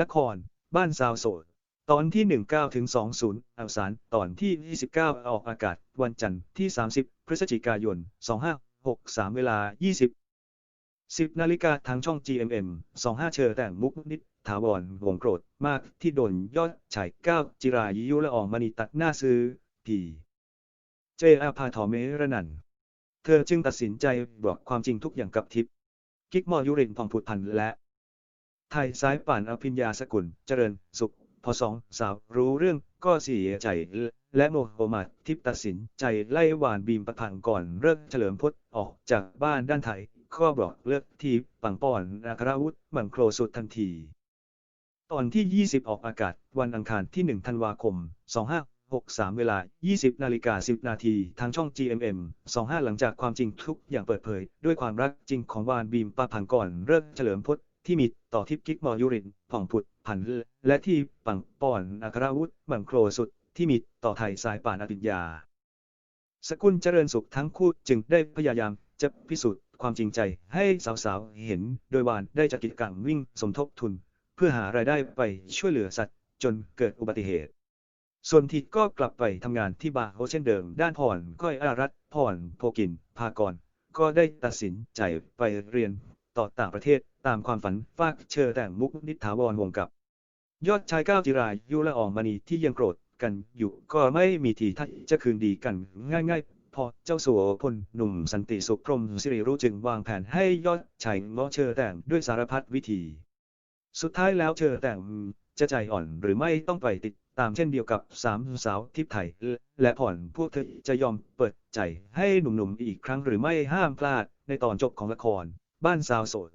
ละคร บ้านสาวโสด ตอนที่ 19ถึง20อวสานตอนที่ 29 ออกอากาศ วันจันทร์ที่ 30 พฤศจิกายน 2563 เวลา 20 10นาฬิกาทางช่อง GMM 25 เชอแต่งมุกนิดถาวรวงโกรธมากที่โดนยอดฉายก้าวจิรายุละอองมณีตัดหน้าซื้อผีเจอาภาทอเมระนัน เธอจึงตัดสินใจบอกความจริงทุกอย่างกับทิพกิ๊กมอยุรินทองผุดพันและ ไทยซ้ายป่านอภิญญาสกุล เจริญ สุข พอสองสาวรู้เรื่องก็เสียใจ และโมโหมาทิพตัดสินใจไล่หวานบีมประพังก่อนเลิกเฉลิมพจน์ออกจากบ้านด้านไทยก็บอกเลิกทีปังปอนนาคราวุธมังโครสุดทันที ตอนที่ 20 ออกอากาศ วันอังคารที่ 1 ธันวาคม 2563 เวลา 20 นาฬิกา 10 นาทีทางช่อง GMM 25 หลังจากความจริงทุกอย่างเปิดเผย ด้วยความรักจริงของวานบีมปาผังก่อนเลิกเฉลิมพจน์ ที่มีต่อทิพกิกมอยุรินผ่องผุดผัน และที่ปังปอนอัครวุธมังโครสุดที่มีต่อไทยสายป่านอภิญญา สกุลเจริญสุขทั้งคู่จึงได้พยายามจะพิสูจน์ความจริงใจให้สาวๆ เห็นโดยวานได้จัดกิจกรรมวิ่งสมทบทุน เพื่อหารายได้ไปช่วยเหลือสัตว์จนเกิดอุบัติเหตุ ส่วนทีก็กลับไปทำงานที่บาร์โฮเช่นเดิม ด้านพรก้อยอารัตน์พรโพกิน พากร ก็ได้ตัดสินใจไปเรียน ต่อต่างประเทศตามความฝันฝากเชอแต่งมุกนิถาวรวงกับ ยอดชายก้าวจิรายุละอองมณีที่ยังโกรธกันอยู่ก็ไม่มีทีท่าจะคืนดีกันง่ายๆ พอเจ้าสัวพลหนุ่มสันติสุขพรมสิริรู้จึงวางแผนให้ยอดชายง้อเชอแต่งด้วยสารพัดวิธี สุดท้ายแล้วเชอแต่งจะใจอ่อนหรือไม่ต้องไปติดตามเช่นเดียวกับสามสาวทิพไทย และผ่อนพวกเธอจะยอมเปิดใจให้หนุ่มๆอีกครั้งหรือไม่ห้ามพลาดในตอนจบของละคร ban sao sổ.